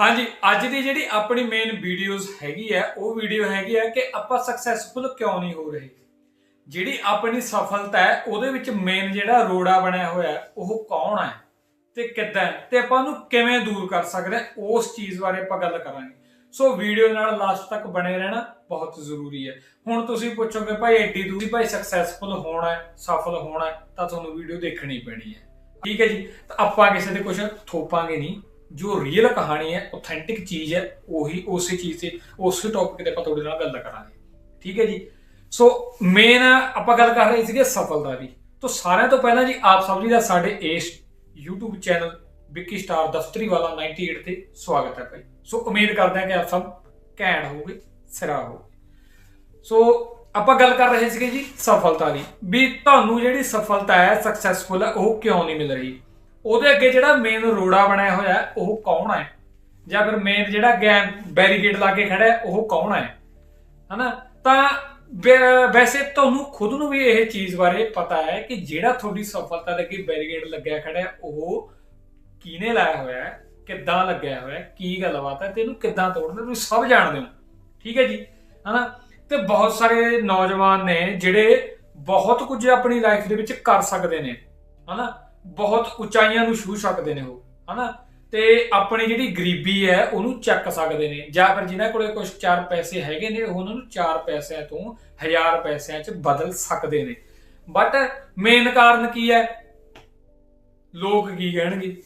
ਹਾਂਜੀ, ਅੱਜ ਦੀ ਜਿਹੜੀ ਆਪਣੀ ਮੇਨ ਵੀਡੀਓਜ਼ ਹੈਗੀ ਹੈ ਉਹ ਵੀਡੀਓ ਹੈਗੀ ਹੈ ਕਿ ਆਪਾਂ ਸਕਸੈਸਫੁਲ ਕਿਉਂ ਨਹੀਂ ਹੋ ਰਹੇ? ਜਿਹੜੀ ਆਪਣੀ ਸਫਲਤਾ ਹੈ, ਉਹਦੇ ਵਿੱਚ ਮੇਨ ਜਿਹੜਾ ਰੋੜਾ ਬਣਿਆ ਹੋਇਆ, ਉਹ ਕੌਣ ਹੈ? ਤੇ ਕਿੱਦਾਂ ਹੈ? ਤੇ ਆਪਾਂ ਉਹਨੂੰ ਕਿਵੇਂ ਦੂਰ ਕਰ ਸਕਦੇ ਹਾਂ? ਉਸ ਚੀਜ਼ ਬਾਰੇ ਆਪਾਂ ਗੱਲ ਕਰਾਂਗੇ। ਸੋ ਵੀਡੀਓ ਨਾਲ ਲਾਸਟ ਤੱਕ ਬਣੇ ਰਹਿਣਾ ਬਹੁਤ ਜ਼ਰੂਰੀ ਹੈ। ਹੁਣ ਤੁਸੀਂ ਪੁੱਛੋਗੇ, ਭਾਈ ਐਡੀ ਦੂਰੀ ਭਾਈ ਸਕਸੈਸਫੁਲ ਹੋਣਾ ਹੈ, ਸਫਲ ਹੋਣਾ ਹੈ, ਤਾਂ ਤੁਹਾਨੂੰ ਵੀਡੀਓ ਦੇਖਣੀ ਪੈਣੀ ਹੈ। ਠੀਕ ਹੈ ਜੀ? ਤਾਂ ਆਪਾਂ ਕਿਸੇ ਦੇ ਕੁਝ ਥੋਪਾਂਗੇ ਨਹੀਂ। ਜੋ ਰੀਅਲ ਕਹਾਣੀ ਹੈ ਆਥੈਂਟਿਕ ਚੀਜ਼ ਹੈ, ਉਹੀ, ਉਸੇ ਚੀਜ਼ ਤੇ, ਉਸੇ ਟੌਪਿਕ ਤੇ ਆਪਾਂ ਤੁਹਾਡੇ ਨਾਲ ਗੱਲ ਕਰਾਂਗੇ। ਠੀਕ ਹੈ ਜੀ? ਸੋ ਮੇਨ ਆਪਾਂ ਗੱਲ ਕਰ ਰਹੇ ਸੀਗੇ ਸਫਲਤਾ ਦੀ। ਤੋਂ ਸਾਰਿਆਂ ਤੋਂ ਪਹਿਲਾਂ ਜੀ, ਆਪ ਸਭ ਜੀ ਦਾ ਸਾਡੇ ਇਸ YouTube channel Vicky star Daftari ਵਾਲਾ 98 ਤੇ ਸਵਾਗਤ ਹੈ ਭਾਈ। ਸੋ ਉਮੀਦ ਕਰਦੇ ਹਾਂ ਕਿ ਆਪ ਸਭ ਘੈਂਟ ਹੋਗੇ ਸਿਰਾ ਹੋਗੇ ਸੋ ਆਪਾਂ ਗੱਲ ਕਰ ਰਹੇ ਸੀਗੇ ਜੀ ਸਫਲਤਾ ਦੀ। ਵੀ ਤੁਹਾਨੂੰ ਜਿਹੜੀ ਸਫਲਤਾ ਹੈ ਸਕਸੈਸਫੁਲ ਹੈ, ਉਹ ਕਿਉਂ ਨਹੀਂ ਮਿਲ ਰਹੀ? ਉਹਦੇ ਅੱਗੇ ਜਿਹੜਾ ਮੇਨ ਰੋੜਾ ਬਣਿਆ ਹੋਇਆ ਉਹ ਕੌਣ ਹੈ? ਜਾਂ ਫਿਰ ਮੇਨ ਜਿਹੜਾ ਗੈਨ ਬੈਰੀਕੇਡ ਲਾ ਕੇ ਖੜਾ ਹੈ, ਉਹ ਕੌਣ ਹੈ? ਹਨਾ? ਤਾਂ ਵੈਸੇ ਤੁਹਾਨੂੰ ਖੁਦ ਨੂੰ ਵੀ ਇਹ ਚੀਜ਼ ਬਾਰੇ ਪਤਾ ਹੈ ਕਿ ਜਿਹੜਾ ਤੁਹਾਡੀ ਸਫਲਤਾ ਲੱਗੀ ਅੱਗੇ ਬੈਰੀਕੇਡ ਲੱਗਿਆ ਖੜਾ ਹੈ, ਉਹ ਕਿਹਨੇ ਲਾਇਆ ਹੋਇਆ ਹੈ? ਕਿੱਦਾਂ ਲੱਗਿਆ ਹੋਇਆ ਹੈ? ਕੀ ਗੱਲਬਾਤ ਹੈ? ਤੇ ਇਹਨੂੰ ਕਿੱਦਾਂ ਤੋੜਨਾ? ਤੁਸੀਂ ਸਭ ਜਾਣਦੇ ਹੋ। ਠੀਕ ਹੈ ਜੀ? ਹਨਾ? ਤੇ ਬਹੁਤ ਸਾਰੇ ਨੌਜਵਾਨ ਨੇ ਜਿਹੜੇ ਬਹੁਤ ਕੁਝ ਆਪਣੀ ਲਾਈਫ ਦੇ ਵਿੱਚ ਕਰ ਸਕਦੇ ਨੇ। ਹਨਾ? ਬਹੁਤ ਉਚਾਈਆਂ ਨੂੰ ਛੂ ਸਕਦੇ ਨੇ ਉਹ, ਹਨਾ? ਤੇ ਆਪਣੀ ਜਿਹੜੀ ਗਰੀਬੀ ਹੈ, ਉਹਨੂੰ ਚੱਕ ਸਕਦੇ ਨੇ। ਜਾਂ ਫਿਰ ਜਿਨ੍ਹਾਂ ਕੋਲੇ ਕੁਝ ਚਾਰ ਪੈਸੇ ਹੈਗੇ ਨੇ ਉਹਨਾਂ ਨੂੰ ਚਾਰ ਪੈਸਿਆਂ ਤੋਂ ਹਜ਼ਾਰ ਪੈਸਿਆਂ 'ਚ ਬਦਲ ਸਕਦੇ ਨੇ। ਬਟ ਮੇਨ ਕਾਰਨ ਕੀ ਹੈ? ਲੋਕ ਕੀ ਕਹਿਣਗੇ?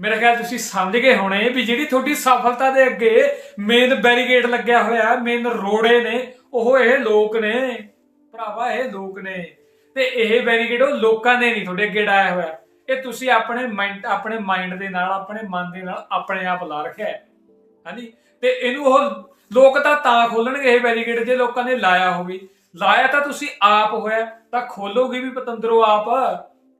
ਮੇਰਾ ਖਿਆਲ ਤੁਸੀਂ ਸਮਝ ਗਏ ਹੋਣੇ ਵੀ ਜਿਹੜੀ ਤੁਹਾਡੀ ਸਫਲਤਾ ਦੇ ਅੱਗੇ ਮੇਨ ਬੈਰੀਕੇਡ ਲੱਗਿਆ ਹੋਇਆ ਮੇਨ ਰੋੜੇ ਨੇ, ਉਹ ਇਹ ਲੋਕ ਨੇ। ਭਰਾਵਾ, ਇਹ ਲੋਕ ਨੇ। ਤੇ ਇਹ ਬੈਰੀਕੇਡ ਉਹ ਲੋਕਾਂ ਨੇ ਨਹੀਂ, ਤੁਹਾਡੇ ਅੱਗੇ ਡਾਇਆ ਹੋਇਆ। ਇਹ ਤੁਸੀਂ ਆਪਣੇ ਮਾਈਂਡ ਆਪਣੇ ਮਾਈਂਡ ਦੇ ਨਾਲ, ਆਪਣੇ ਮਨ ਦੇ ਨਾਲ ਆਪਣੇ ਆਪ ਲਾ ਰੱਖਿਆ ਹੈ। ਹਾਂਜੀ? ਤੇ ਇਹਨੂੰ ਉਹ ਲੋਕ ਤਾਂ ਤਾਂ ਖੋਲਣਗੇ ਇਹ ਬੈਰੀਕੇਡ ਜੇ ਲੋਕਾਂ ਨੇ ਲਾਇਆ ਹੋਵੇ। ਲਾਇਆ ਤਾਂ ਤੁਸੀਂ ਆਪ ਹੋਇਆ, ਤਾਂ ਖੋਲੋਗੇ ਵੀ ਪਤੰਦਰੋ ਆਪ।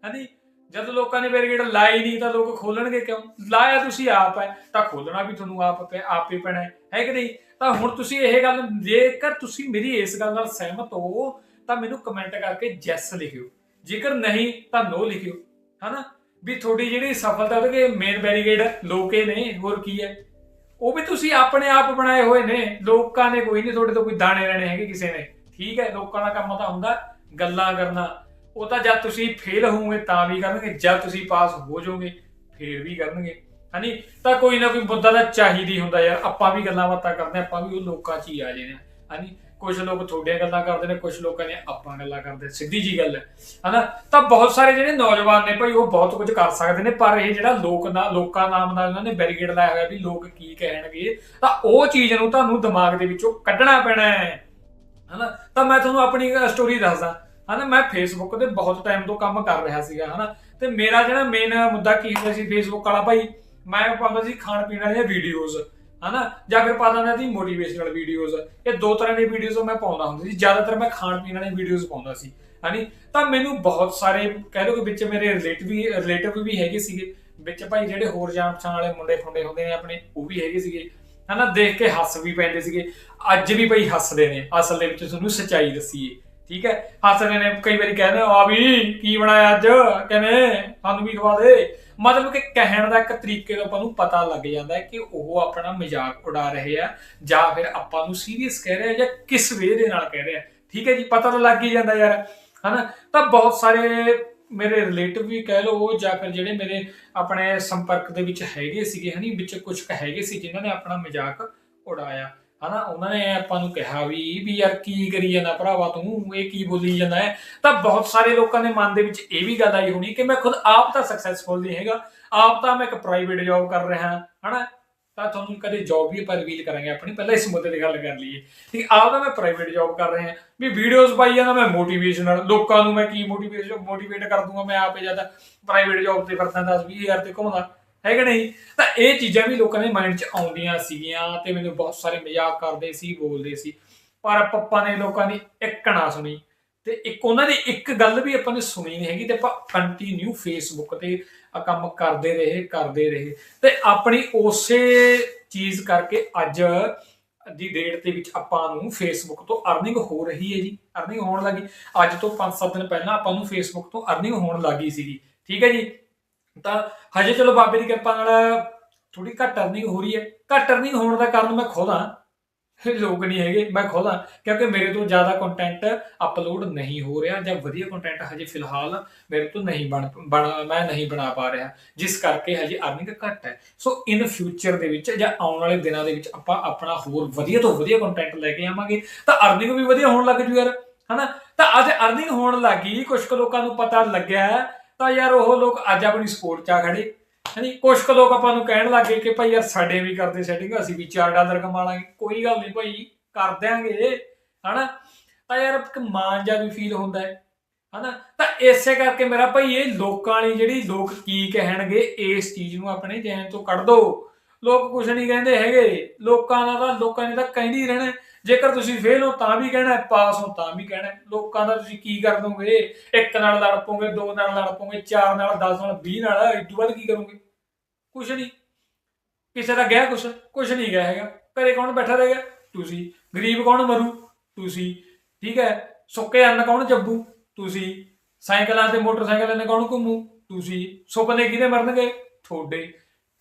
ਹਾਂਜੀ? ਜਦ ਲੋਕਾਂ ਨੇ ਬੈਰੀਕੇਡ ਲਾਈ ਨਹੀਂ, ਤਾਂ ਲੋਕ ਖੋਲਣਗੇ ਕਿਉਂ? ਲਾਇਆ ਤੁਸੀਂ ਆਪ ਹੈ, ਤਾਂ ਖੋਲਣਾ ਵੀ ਤੁਹਾਨੂੰ ਆਪ ਪੈ, ਆਪ ਹੀ ਪੈਣਾ ਹੈ। ਹੈ ਕਿ ਨਹੀਂ? ਤਾਂ ਹੁਣ ਤੁਸੀਂ ਇਹ ਗੱਲ, ਜੇਕਰ ਤੁਸੀਂ ਮੇਰੀ ਇਸ ਗੱਲ ਨਾਲ ਸਹਿਮਤ ਹੋ ਤਾਂ ਮੈਨੂੰ ਕਮੈਂਟ ਕਰਕੇ ਯੈਸ ਲਿਖਿਓ। ਜੇਕਰ ਨਹੀਂ ਤਾਂ ਨੋ ਲਿਖਿਓ। ਹਨਾ? ਵੀ ਤੁਹਾਡੀ ਜਿਹੜੀ ਸਫਲਤਾ ਉਹਦੇ ਮੇਨ ਬੈਰੀਕੇਡ ਲੋਕੇ ਨੇ ਹੋਰ ਕੀ ਹੈ? ਉਹ ਵੀ ਤੁਸੀਂ ਆਪਣੇ ਆਪ ਬਣਾਏ ਹੋਏ ਨੇ। ਲੋਕਾਂ ਨੇ ਕੋਈ ਨਹੀਂ ਤੁਹਾਡੇ ਤੋਂ ਕੋਈ ਦਾਣੇ ਲੈਣੇ ਹੈਗੇ ਕਿਸੇ ਨੇ। ਠੀਕ ਹੈ ਲੋਕਾਂ ਦਾ ਕੰਮ ਤਾਂ ਹੁੰਦਾ ਗੱਲਾਂ ਕਰਨਾ। ਉਹ ਤਾਂ ਜਦ ਤੁਸੀਂ ਫੇਲ ਹੋਵੋਗੇ ਤਾਂ ਵੀ ਕਰਨਗੇ। ਜਦ ਤੁਸੀਂ ਪਾਸ ਹੋ ਜਾਓਗੇ ਫੇਰ ਵੀ ਕਰਨਗੇ। ਹਨੀ ਤਾਂ ਕੋਈ ਨਾ ਕੋਈ ਮੁੱਦਾ ਤਾਂ ਚਾਹੀਦੀ ਹੁੰਦਾ ਯਾਰ। ਆਪਾਂ ਵੀ ਗੱਲਾਂ ਬਾਤਾਂ ਕਰਦੇ ਹਾਂ, ਆਪਾਂ ਵੀ ਉਹ ਲੋਕਾਂ 'ਚ ਹੀ ਆ ਜਾਂਦੇ ਹਾਂ। ਹਨੀ ਕੁਝ ਲੋਕ ਤੁਹਾਡੀਆਂ ਗੱਲਾਂ ਕਰਦੇ ਨੇ ਕੁਝ ਲੋਕਾਂ ਨੇ ਆਪਾਂ ਗੱਲਾਂ ਕਰਦੇ ਸਿੱਧੀ ਜੀ ਗੱਲ ਹੈ, ਹਨਾ? ਤਾਂ ਬਹੁਤ ਸਾਰੇ ਜਿਹੜੇ ਨੌਜਵਾਨ ਨੇ ਭਾਈ, ਉਹ ਬਹੁਤ ਕੁਝ ਕਰ ਸਕਦੇ ਨੇ, ਪਰ ਇਹ ਜਿਹੜਾ ਲੋਕ ਨਾ, ਲੋਕਾਂ ਨਾਮ ਦਾ ਇਹਨਾਂ ਨੇ ਬੈਰੀਕੇਡ ਲਾਇਆ ਹੋਇਆ ਵੀ ਲੋਕ ਕੀ ਕਹਿਣਗੇ, ਤਾਂ ਉਹ ਚੀਜ਼ ਨੂੰ ਤੁਹਾਨੂੰ ਦਿਮਾਗ ਦੇ ਵਿੱਚੋਂ ਕੱਢਣਾ ਪੈਣਾ ਹੈ, ਹਨਾ? ਤਾਂ ਮੈਂ ਤੁਹਾਨੂੰ ਆਪਣੀ ਸਟੋਰੀ ਦੱਸਦਾ, ਹਨਾ? ਮੈਂ ਫੇਸਬੁੱਕ ਤੇ ਬਹੁਤ ਟਾਈਮ ਤੋਂ ਕੰਮ ਕਰ ਰਿਹਾ ਸੀਗਾ, ਹਨਾ? ਤੇ ਮੇਰਾ ਜਿਹੜਾ ਮੇਨ ਮੁੱਦਾ ਕੀ ਹੁੰਦਾ ਸੀ ਫੇਸਬੁੱਕ ਵਾਲਾ, ਭਾਈ, ਮੈਂ ਪਾਉਂਦਾ ਸੀ ਖਾਣ ਪੀਣ ਵਾਲੀਆਂ ਵੀਡੀਓਜ਼ ਹਨਾ? ਜਾਂ ਫਿਰ ਪਾਉਂਦਾ ਹੁੰਦਾ ਸੀ ਮੋਟੀਵੇਸ਼ਨਲ ਵੀਡੀਓਜ਼ ਇਹ ਦੋ ਤਰ੍ਹਾਂ ਦੀ ਵੀਡੀਓਜ਼ ਮੈਂ ਪਾਉਂਦਾ ਹੁੰਦਾ ਸੀ। ਜ਼ਿਆਦਾਤਰ ਮੈਂ ਖਾਣ ਪੀਣ ਵਾਲੀ ਵੀਡੀਓਜ਼ ਪਾਉਂਦਾ ਸੀ, ਹਨੀ? ਤਾਂ ਮੈਨੂੰ ਬਹੁਤ ਸਾਰੇ, ਕਹਿ ਲਓ ਕਿ ਵਿੱਚ ਮੇਰੇ ਰਿਲੇਟਿਵ ਵੀ ਰਿਲੇਟਿਵ ਵੀ ਹੈਗੇ ਸੀਗੇ। ਵਿੱਚ ਭਾਈ ਜਿਹੜੇ ਹੋਰ ਜਾਣ ਪਛਾਣ ਵਾਲੇ ਮੁੰਡੇ ਖੁੰਡੇ ਹੁੰਦੇ ਨੇ ਆਪਣੇ, ਉਹ ਵੀ ਹੈਗੇ ਸੀਗੇ। ਹਨਾ? ਦੇਖ ਕੇ ਹੱਸ ਵੀ ਪੈਂਦੇ ਸੀਗੇ। ਅੱਜ ਵੀ ਭਾਈ ਹੱਸਦੇ ਨੇ। ਅਸਲ ਦੇ ਵਿੱਚ ਤੁਹਾਨੂੰ ਸੱਚਾਈ ਦੱਸੀਏ। ਠੀਕ ਹੈ? ਹੱਸਦੇ ਨੇ, ਕਈ ਵਾਰੀ ਕਹਿੰਦੇ, ਆ ਵੀ, ਕੀ ਬਣਾਇਆ ਅੱਜ? ਕਿਵੇਂ ਸਾਨੂੰ ਵੀ ਖਵਾ ਦੇ। ਮਤਲਬ ਕਿ ਕਹਿਣ ਦਾ ਇੱਕ ਤਰੀਕੇ ਤੋਂ ਆਪਾਂ ਨੂੰ ਪਤਾ ਲੱਗ ਜਾਂਦਾ ਹੈ ਕਿ ਉਹ ਆਪਣਾ ਮਜ਼ਾਕ ਉਡਾ ਰਹੇ ਆ, ਜਾਂ ਫਿਰ ਆਪਾਂ ਨੂੰ ਸੀਰੀਅਸ ਕਹਿ ਰਹੇ ਆ, ਜਾਂ ਕਿਸ ਵੇ ਦੇ ਨਾਲ ਕਹਿ ਰਹੇ ਆ। ਠੀਕ ਹੈ ਜੀ? ਪਤਾ ਤਾਂ ਲੱਗ ਹੀ ਜਾਂਦਾ ਯਾਰ, ਹਨਾ? ਤਾਂ ਬਹੁਤ ਸਾਰੇ ਮੇਰੇ ਰਿਲੇਟਿਵ ਵੀ ਕਹਿ ਲਓ, ਜਾਂ ਫਿਰ ਜਿਹੜੇ ਮੇਰੇ ਆਪਣੇ ਸੰਪਰਕ ਦੇ ਵਿੱਚ ਹੈਗੇ ਸੀਗੇ, ਹਨੀ, ਵਿੱਚ ਕੁਝ ਹੈਗੇ ਸੀ, ਜਿਨ੍ਹਾਂ ਨੇ ਆਪਣਾ ਮਜ਼ਾਕ ਉਡਾਇਆ। ਹਨਾ, ਉਹਨਾਂ ਨੇ ਆਪਾਂ ਨੂੰ ਕਿਹਾ ਵੀ ਵੀ ਯਾਰ ਕੀ ਕਰੀ ਜਾਂਦਾ ਭਰਾਵਾ ਤੂੰ, ਇਹ ਕੀ ਬੋਲੀ ਜਾਂਦਾ ਹੈ? ਤਾਂ ਬਹੁਤ ਸਾਰੇ ਲੋਕਾਂ ਦੇ ਮਨ ਦੇ ਵਿੱਚ ਇਹ ਵੀ ਗੱਲ ਆਈ ਹੋਣੀ ਕਿ ਮੈਂ ਖੁਦ ਆਪ ਤਾਂ ਸਕਸੈਸਫੁਲ ਨਹੀਂ ਹੈਗਾ, ਆਪ ਤਾਂ ਮੈਂ ਇੱਕ ਪ੍ਰਾਈਵੇਟ ਜੌਬ ਕਰ ਰਿਹਾ ਹਾਂ, ਹਨਾ? ਤਾਂ ਤੁਹਾਨੂੰ ਕਦੇ ਜੌਬ ਵੀ ਆਪਾਂ ਰਿਵੀਲ ਕਰਾਂਗੇ ਆਪਣੀ, ਪਹਿਲਾਂ ਇਸ ਮੁੱਦੇ ਤੇ ਗੱਲ ਕਰ ਲਈਏ। ਠੀਕ ਆਪ ਤਾਂ ਮੈਂ ਪ੍ਰਾਈਵੇਟ ਜੌਬ ਕਰ ਰਿਹਾ ਵੀ ਵੀਡੀਓਜ਼ ਪਾਈ ਜਾਂਦਾ ਮੈਂ ਮੋਟੀਵੇਸ਼ਨਲ ਲੋਕਾਂ ਨੂੰ ਮੈਂ ਕੀ ਮੋਟੀਵੇਸ਼ਨ ਮੋਟੀਵੇਟ ਕਰ ਦੂੰਗਾ ਮੈਂ ਆਪੇ ਜ਼ਿਆਦਾ ਪ੍ਰਾਈਵੇਟ ਜੌਬ ਤੇ ਫਿਰਦਾ 10 20000 ਤੇ ਘੁੰਮਦਾ। ਹੈ ਕਿ ਨਹੀਂ? ਤਾਂ ਇਹ ਚੀਜ਼ਾਂ ਵੀ ਲੋਕਾਂ ਦੇ ਮਾਈਂਡ 'ਚ ਆਉਂਦੀਆਂ ਸੀਗੀਆਂ ਤੇ ਮੈਨੂੰ ਬਹੁਤ ਸਾਰੇ ਮਜ਼ਾਕ ਕਰਦੇ ਸੀ, ਬੋਲਦੇ ਸੀ। ਪਰ ਪੱਪਾ ਨੇ ਲੋਕਾਂ ਦੀ ਇੱਕ ਨਾ ਸੁਣੀ ਤੇ ਇੱਕ ਉਹਨਾਂ ਦੀ ਇੱਕ ਗੱਲ ਵੀ ਆਪਾਂ ਨੇ ਸੁਣੀ ਨਹੀਂ ਹੈਗੀ ਤੇ ਆਪਾਂ ਕੰਟੀਨਿਊ ਫੇਸਬੁੱਕ ਤੇ ਆ ਕੰਮ ਕਰਦੇ ਰਹੇ ਕਰਦੇ ਰਹੇ। ਤੇ ਆਪਣੀ ਉਸੇ ਚੀਜ਼ ਕਰਕੇ ਅੱਜ ਦੀ ਡੇਟ ਦੇ ਵਿੱਚ ਆਪਾਂ ਨੂੰ ਫੇਸਬੁੱਕ ਤੋਂ ਅਰਨਿੰਗ ਹੋ ਰਹੀ ਹੈ ਜੀ ਅਰਨਿੰਗ ਹੋਣ ਲੱਗੀ। ਅੱਜ ਤੋਂ 5-7 ਦਿਨ ਪਹਿਲਾਂ ਆਪਾਂ ਨੂੰ ਫੇਸਬੁੱਕ ਤੋਂ ਅਰਨਿੰਗ ਹੋਣ ਲੱਗੀ ਸੀਗੀ। ਠੀਕ ਹੈ ਜੀ? ਤਾਂ ਹਜੇ ਚਲੋ ਬਾਬੇ ਦੀ ਕਿਰਪਾ ਨਾਲ ਥੋੜੀ ਘੱਟ ਅਰਨਿੰਗ ਹੋ ਰਹੀ ਹੈ। ਘੱਟ ਅਰਨਿੰਗ ਹੋਣ ਦਾ ਕਾਰਨ ਮੈਂ ਖੁਦ ਹਾਂ ਲੋਕ ਨਹੀਂ ਹੈਗੇ, ਮੈਂ ਖੁਦ ਹਾਂ ਕਿਉਂਕਿ ਮੇਰੇ ਤੋਂ ਜ਼ਿਆਦਾ ਕੰਟੈਂਟ ਅਪਲੋਡ ਨਹੀਂ ਹੋ ਰਿਹਾ ਜਾਂ ਵਧੀਆ ਕੰਟੈਂਟ ਹਜੇ ਫਿਲਹਾਲ ਮੇਰੇ ਤੋਂ ਨਹੀਂ ਬਣ, ਬਣ- ਮੈਂ ਨਹੀਂ ਬਣਾ ਪਾ ਰਿਹਾ। ਜਿਸ ਕਰਕੇ ਹਜੇ ਅਰਨਿੰਗ ਘੱਟ ਹੈ। ਸੋ ਇਨ ਫਿਊਚਰ ਦੇ ਵਿੱਚ ਜਾਂ ਆਉਣ ਵਾਲੇ ਦਿਨਾਂ ਦੇ ਵਿੱਚ ਆਪਾਂ ਆਪਣਾ ਹੋਰ ਵਧੀਆ ਤੋਂ ਵਧੀਆ ਕੰਟੈਂਟ ਲੈ ਕੇ ਆਵਾਂਗੇ। ਤਾਂ ਅਰਨਿੰਗ ਵੀ ਵਧੀਆ ਹੋਣ ਲੱਗ ਜੂ ਯਾਰ, ਹਨਾ? ਤਾਂ ਅੱਜ ਅਰਨਿੰਗ ਹੋਣ ਲੱਗੀ ਕੁਝ ਕੁ ਲੋਕਾਂ ਨੂੰ ਪਤਾ ਲੱਗਿਆ ਤਾਂ ਯਾਰ ਉਹ ਲੋਕ ਅੱਜ ਆਪਣੀ ਸਪੋਰਟ 'ਚ ਆ ਖੜੇ। ਹਾਂਜੀ ਕੁਝ ਕੁ ਲੋਕ ਆਪਾਂ ਨੂੰ ਕਹਿਣ ਲੱਗੇ ਕਿ ਭਾਈ ਯਾਰ ਸਾਡੇ ਵੀ ਕਰਦੇ ਸੈਟਿੰਗ ਅਸੀਂ ਵੀ 4 ਡਾਲਰ ਕਮਾ ਲਾਂਗੇ। ਕੋਈ ਗੱਲ ਨਹੀਂ ਭਾਈ, ਕਰ ਦਿਆਂਗੇ, ਹਨਾ? ਤਾਂ ਯਾਰ ਇੱਕ ਮਾਣ ਜਿਹਾ ਵੀ ਫੀਲ ਹੁੰਦਾ ਹੈ, ਹਨਾ? ਤਾਂ ਇਸੇ ਕਰਕੇ ਮੇਰਾ ਭਾਈ ਇਹ ਲੋਕਾਂ ਵਾਲੀ ਜਿਹੜੀ ਲੋਕ ਕੀ ਕਹਿਣਗੇ, ਇਸ ਚੀਜ਼ ਨੂੰ ਆਪਣੇ ਜ਼ਿਹਨ ਤੋਂ ਕੱਢ ਦੋ। ਲੋਕ ਕੁਝ ਨਹੀਂ ਕਹਿੰਦੇ ਹੈਗੇ। ਲੋਕਾਂ ਦਾ ਤਾਂ, ਲੋਕਾਂ ਨੇ ਤਾਂ ਕਹਿੰਦੇ ਹੀ ਰਹਿਣਾ ਜੇਕਰ ਤੁਸੀਂ ਫੇਲ ਹੋ ਤਾਂ ਵੀ ਕਹਿਣਾ ਪਾਸ ਹੋ ਤਾਂ ਵੀ ਕਹਿਣਾ ਲੋਕਾਂ ਦਾ ਤੁਸੀਂ ਕੀ ਕਰ ਦੋਗੇ? ਇੱਕ ਨਾਲ ਲੜ ਪੋਗੇ ਦੋ ਨਾਲ ਲੜ ਪੋਗੇ ਚਾਰ ਨਾਲ 10 ਨਾਲ 20 ਨਾਲ, ਇਸ ਤੋਂ ਕੀ ਕਰੋਗੇ? ਕੁਝ ਨਹੀਂ। ਕਿਸੇ ਦਾ ਗਿਆ ਕੁਛ? ਕੁਛ ਨਹੀਂ ਗਿਆ ਹੈਗਾ। ਘਰੇ ਕੌਣ ਬੈਠਾ ਰਹੇਗਾ? ਤੁਸੀਂ। ਗਰੀਬ ਕੌਣ ਮਰੂ? ਤੁਸੀਂ। ਠੀਕ ਹੈ? ਸੁੱਕੇ ਅੰਨ ਕੌਣ ਜੱਬੂ ਤੁਸੀਂ। ਸਾਈਕਲਾਂ ਤੇ ਮੋਟਰਸਾਈਕਲਾਂ ਤੇ ਕੌਣ ਘੁੰਮੂ? ਤੁਸੀਂ। ਸੁਪਨੇ ਕਿਹਦੇ ਮਰਨਗੇ? ਤੁਹਾਡੇ।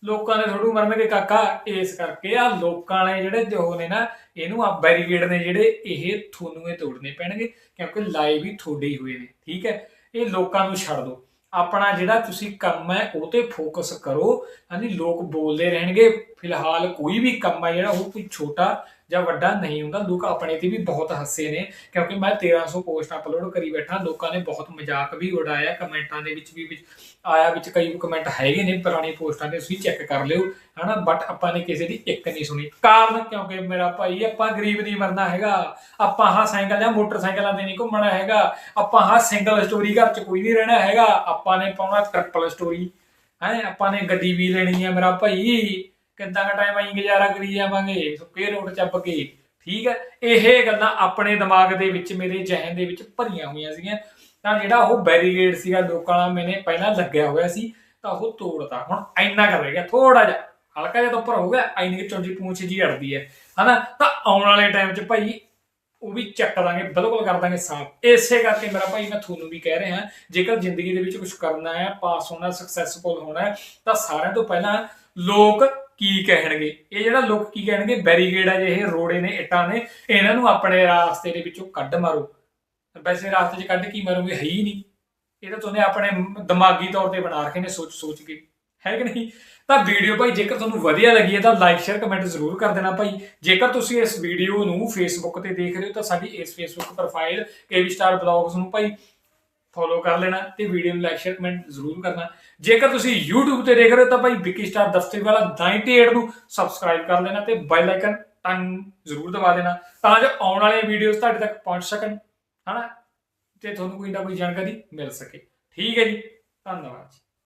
ਲੋਕਾਂ ਨੇ ਥੋੜੂ ਮਰਨਗੇ, ਕਾਕਾ, ਇਸ ਕਰਕੇ ਆ ਲੋਕਾਂ ਨੇ ਜਿਹੜੇ ਜੋ ਨੇ ਨਾ, ਇਹਨੂੰ ਆ ਬੈਰੀਕੇਡ ਨੇ ਜਿਹੜੇ, ਇਹ ਤੁਹਾਨੂੰ ਇਹ ਤੋੜਨੇ ਪੈਣਗੇ, ਕਿਉਂਕਿ ਲਾਏ ਵੀ ਤੁਹਾਡੇ ਹੀ ਹੋਏ ਨੇ, ਠੀਕ ਹੈ? ਇਹ ਲੋਕਾਂ ਨੂੰ ਛੱਡ ਦਿਓ ਆਪਣਾ ਜਿਹੜਾ ਤੁਸੀਂ ਕੰਮ ਹੈ, ਉਹ ਤੇ ਫੋਕਸ ਕਰੋ। ਹਾਂਜੀ, ਲੋਕ ਬੋਲਦੇ ਰਹਿਣਗੇ। ਫਿਲਹਾਲ ਕੋਈ ਵੀ ਕੰਮ ਹੈ ਜਿਹੜਾ, ਉਹ ਕੋਈ ਛੋਟਾ ਜਾਂ ਵੱਡਾ ਨਹੀਂ ਹੁੰਦਾ, ਲੋਕ ਆਪਣੇ ਤੇ ਵੀ ਬਹੁਤ ਹੱਸੇ ਨੇ, ਕਿਉਂਕਿ ਮੈਂ 1300 ਪੋਸਟ ਅਪਲੋਡ ਕਰੀ ਬੈਠਾ, ਲੋਕਾਂ ਨੇ ਬਹੁਤ ਮਜ਼ਾਕ ਵੀ ਉਡਾਇਆ, ਕਮੈਂਟਾਂ ਦੇ ਵਿੱਚ ਵੀ ਵਿੱਚ ਆਇਆ ਵਿੱਚ ਕਈ ਕਮੈਂਟ ਹੈਗੇ ਨੇ ਪੁਰਾਣੀ ਪੋਸਟਾਂ ਦੇ, ਤੁਸੀਂ ਚੈੱਕ ਕਰ ਲਿਓ, ਹਨਾ ਬਟ ਆਪਾਂ ਨੇ ਕਿਸੇ ਦੀ ਇੱਕ ਨਹੀਂ ਸੁਣੀ। ਕਾਰਨ ਕਿਉਂਕਿ ਮੇਰਾ ਭਾਈ, ਆਪਾਂ ਗਰੀਬ ਨਹੀਂ ਮਰਨਾ ਹੈਗਾ, ਆਪਾਂ ਹਾਂ ਸਾਈਕਲ ਜਾਂ ਮੋਟਰਸਾਈਕਲਾਂ ਤੇ ਨਹੀਂ ਘੁੰਮਣਾ ਹੈਗਾ, ਆਪਾਂ ਹਾਂ ਸਿੰਗਲ ਸਟੋਰੀ ਘਰ ਚ ਕੋਈ ਨਹੀਂ ਰਹਿਣਾ ਹੈਗਾ, ਆਪਾਂ ਨੇ ਪਾਉਣਾ ਟ੍ਰਿਪਲ ਸਟੋਰੀ ਹੈ, ਆਪਾਂ ਨੇ ਗੱਡੀ ਵੀ ਲੈਣੀ ਹੈ ਮੇਰਾ ਭਾਈ। ਕਿੰਨਾ ਕੁ ਟਾਈਮ ਆਈ ਗੁਜ਼ਾਰਾ ਕਰੀ ਜਾਵਾਂਗੇ? ਸੁੱਕੇ ਰੋਡ ਚੱਪ ਕੇ। ਠੀਕ ਹੈ? ਇਹ ਗੱਲਾਂ ਆਪਣੇ ਦਿਮਾਗ ਦੇ ਵਿੱਚ, ਮੇਰੇ ਜ਼ਿਹਨ ਦੇ ਵਿੱਚ ਭਰੀਆਂ ਹੋਈਆਂ ਸੀਗੀਆਂ। ਤਾਂ ਜਿਹੜਾ ਉਹ ਬੈਰੀਕੇਡ ਸੀਗਾ ਲੋਕਾਂ ਨਾਲ ਮੈਨੇ ਪਹਿਲਾਂ ਲੱਗਿਆ ਹੋਇਆ ਸੀ, ਤਾਂ ਉਹ ਤੋੜਤਾ। ਹੁਣ ਇੰਨਾ ਕਰ ਰਹਿ ਗਿਆ। ਥੋੜਾ ਜਿਹਾ, ਹਲਕਾ ਜਿਹਾ ਤਾਂ ਉੱਪਰ ਹੋ ਗਿਆ। ਐਨੀ ਕਿ ਚੁੰਜੀ ਪੂੰਛ ਜੀ ਅੜਦੀ ਹੈ। ਹਨਾ? ਤਾਂ ਆਉਣ ਵਾਲੇ ਟਾਈਮ 'ਚ ਭਾਈ ਉਹ ਵੀ ਚੱਕ ਦਾਂਗੇ ਬਿਲਕੁਲ ਕਰ ਦਾਂਗੇ ਸਾਫ਼। ਇਸੇ ਕਰਕੇ ਮੇਰਾ ਭਾਈ, ਮੈਂ ਤੁਹਾਨੂੰ ਵੀ ਕਹਿ ਰਿਹਾ, ਜੇਕਰ ਜ਼ਿੰਦਗੀ ਦੇ ਵਿੱਚ ਕੁਝ ਕਰਨਾ ਹੈ ਪਾਸ ਹੋਣਾ ਸਕਸੈਸਫੁਲ ਹੋਣਾ ਤਾਂ ਸਾਰਿਆਂ ਤੋਂ ਪਹਿਲਾਂ ਲੋਕ ਕੀ ਕਹਿਣਗੇ? ਇਹ ਜਿਹੜਾ ਲੋਕ ਕੀ ਕਹਿਣਗੇ? ਬੈਰੀਕੇਡ ਆ ਜਿਹੇ ਰੋੜੇ ਨੇ, ਇੱਟਾਂ ਨੇ, ਇਹਨਾਂ ਨੂੰ ਆਪਣੇ ਰਾਸਤੇ ਦੇ ਵਿੱਚੋਂ ਕੱਢ ਮਾਰੋ। ਵੈਸੇ ਰਾਸਤੇ 'ਚ ਕੱਢ ਕੀ ਮਾਰੋਗੇ? ਹੈ ਹੀ ਨਹੀਂ। ਇਹ ਤਾਂ ਤੁਸੀਂ ਆਪਣੇ ਦਿਮਾਗੀ ਤੌਰ ਤੇ ਬਣਾ ਰੱਖੇ ਨੇ ਸੋਚ ਸੋਚ ਕੇ। ਹੈ ਕਿ ਨਹੀਂ? ਤਾਂ ਵੀਡੀਓ ਭਾਈ, ਜੇਕਰ ਤੁਹਾਨੂੰ ਵਧੀਆ ਲੱਗੀ ਹੈ ਤਾਂ ਲਾਈਕ ਸ਼ੇਅਰ ਕਮੈਂਟ ਜ਼ਰੂਰ ਕਰ ਦੇਣਾ ਭਾਈ। ਜੇਕਰ ਤੁਸੀਂ ਇਸ ਵੀਡੀਓ ਨੂੰ ਫੇਸਬੁੱਕ ਤੇ ਦੇਖ ਰਹੇ ਹੋ ਤਾਂ ਸਾਡੀ ਇਸ Facebook profile KV star blogs ਨੂੰ ਭਾਈ ਫੋਲੋ ਕਰ ਲੈਣਾ ਤੇ ਵੀਡੀਓ ਨੂੰ ਲਾਈਕ ਸ਼ੇਅਰ ਕਮੈਂਟ ਜ਼ਰੂਰ ਕਰਨਾ। ਜੇਕਰ ਤੁਸੀਂ YouTube ਤੇ ਦੇਖ ਰਹੇ ਹੋ ਤਾਂ ਭਾਈ ਵਿਕੀ ਸਟਾਰ ਦਫਤਰੀ ਵਾਲਾ 98 ਨੂੰ ਸਬਸਕ੍ਰਾਈਬ ਕਰ ਲੈਣਾ ਤੇ ਬੈਲ ਆਈਕਨ ਟੰਗ ਜ਼ਰੂਰ ਦਬਾ ਦੇਣਾ ਤਾਂ ਜੋ ਆਉਣ ਵਾਲੀਆਂ ਵੀਡੀਓਜ਼ ਤੁਹਾਡੇ ਤੱਕ ਪਹੁੰਚ ਸਕਣ, ਹਨਾ? ਤੇ ਤੁਹਾਨੂੰ ਕੋਈ ਨਾ ਕੋਈ ਜਾਣਕਾਰੀ ਮਿਲ ਸਕੇ। ਠੀਕ ਹੈ ਜੀ, ਧੰਨਵਾਦ ਜੀ।